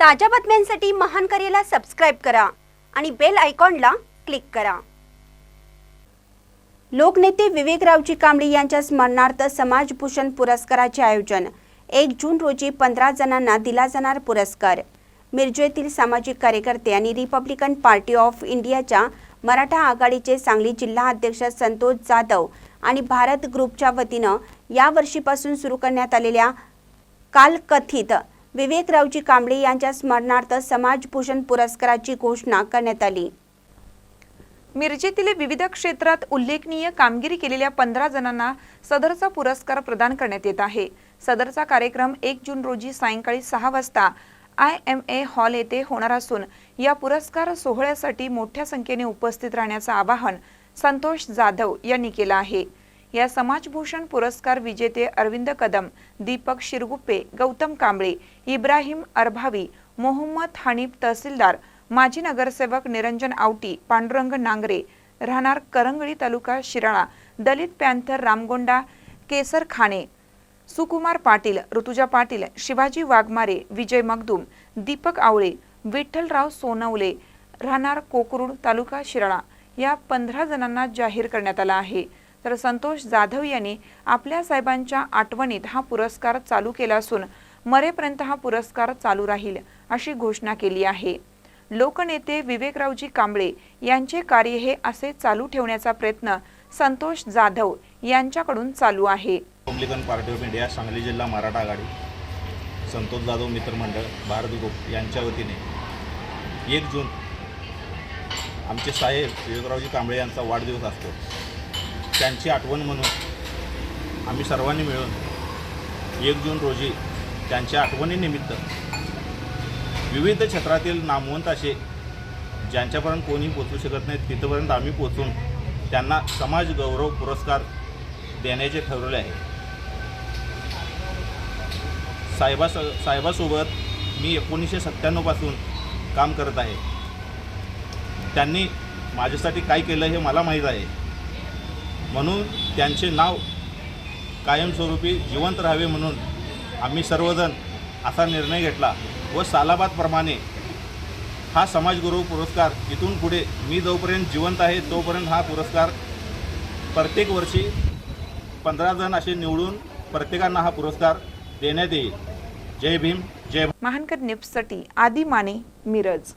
ताज्या बातम्यांसाठी महान करेला सबस्क्राईब करा आणि बेल आयकॉनला क्लिक करा. लोकनेते विवेकरावजी कांबळे यांच्या स्मरणार्थ समाजभूषण पुरस्काराचे आयोजन एक जून रोजी पंधरा जणांना दिला जाणार पुरस्कार. मिरजेतील सामाजिक कार्यकर्ते आणि रिपब्लिकन पार्टी ऑफ इंडियाच्या मराठा आघाडीचे सांगली जिल्हा अध्यक्ष संतोष जाधव आणि भारत ग्रुपच्या वतीनं या वर्षीपासून सुरू करण्यात आलेल्या कालकथित विवेकरावजी कांबळे यांच्या स्मरणार्थ समाजभूषण पुरस्काराची घोषणा करण्यात आली. मिरजेतील विविध क्षेत्रात उल्लेखनीय कामगिरी केलेल्या पंधरा जणांना सदरचा पुरस्कार प्रदान करण्यात येत आहे. सदरचा कार्यक्रम एक जून रोजी सायंकाळी सहा वाजता आय एम ए हॉल येथे होणार असून या पुरस्कार सोहळ्यासाठी मोठ्या संख्येने उपस्थित राहण्याचं आवाहन संतोष जाधव यांनी केलं आहे. या समाजभूषण पुरस्कार विजेते अरविंद कदम दीपक शिरगुप्पे गौतम कांबळे इब्राहिम अरभावी मोहम्मद हनीफ तहसीलदार माजी नगरसेवक निरंजन आवटी पांडुरंग नांगरे राहणार करंगळी तालुका शिराळा दलित पॅन्थर रामगोंडा केसर खाणे सुकुमार पाटील ऋतुजा पाटील शिवाजी वाघमारे विजय मगदूम दीपक आवळे विठ्ठलराव सोनवले राहणार कोकरूड तालुका शिराळा या पंधरा जणांना जाहीर करण्यात आला आहे. तर संतोष जाधव यांनी आपल्या साहेबांच्या आठवणीत हा पुरस्कार चालू केला असून मरेपर्यंत हा पुरस्कार चालू राहील अशी घोषणा केली आहे. लोकनेते विवेकरावजी कांबळे यांचे कार्य हे असे चालू ठेवण्याचा प्रयत्न संतोष जाधव यांच्याकडून चालू आहे. Republican party of India Sangli जिल्हा मराठा आघाडी संतोष जाधव मित्रमंडळ भारत ग्रुप यांच्या वतीने एक जून आमचे साहेब विवेकरावजी कांबळे यांचा वाढदिवस असतो. त्यांची आठवण म्हणून आम्ही सर्वांनी मिळून एक जून रोजी त्यांच्या आठवणीनिमित्त विविध क्षेत्रातील नामवंत असे ज्यांच्यापर्यंत कोणी पोचू शकत नाहीत तिथंपर्यंत आम्ही पोचून त्यांना समाज गौरव पुरस्कार देण्याचे ठरवले आहे. साहेबा साहेबासोबत मी एकोणीसशे सत्त्याण्णवपासून काम करत आहे. त्यांनी माझ्यासाठी काय केलं हे मला माहीत आहे. म्हणून त्यांचे नाव कायमस्वरूपी जिवंत राहावे म्हणून आम्ही सर्वजण असा निर्णय घेतला व सालाबादप्रमाणे हा समाजगुरू पुरस्कार इथून पुढे मी जोपर्यंत जिवंत आहे तोपर्यंत हा पुरस्कार प्रत्येक वर्षी पंधरा जण असे निवडून प्रत्येकांना हा पुरस्कार देण्यात येईल. जय भीम जय महानकर निप्ससाठी आदी माने मिरज.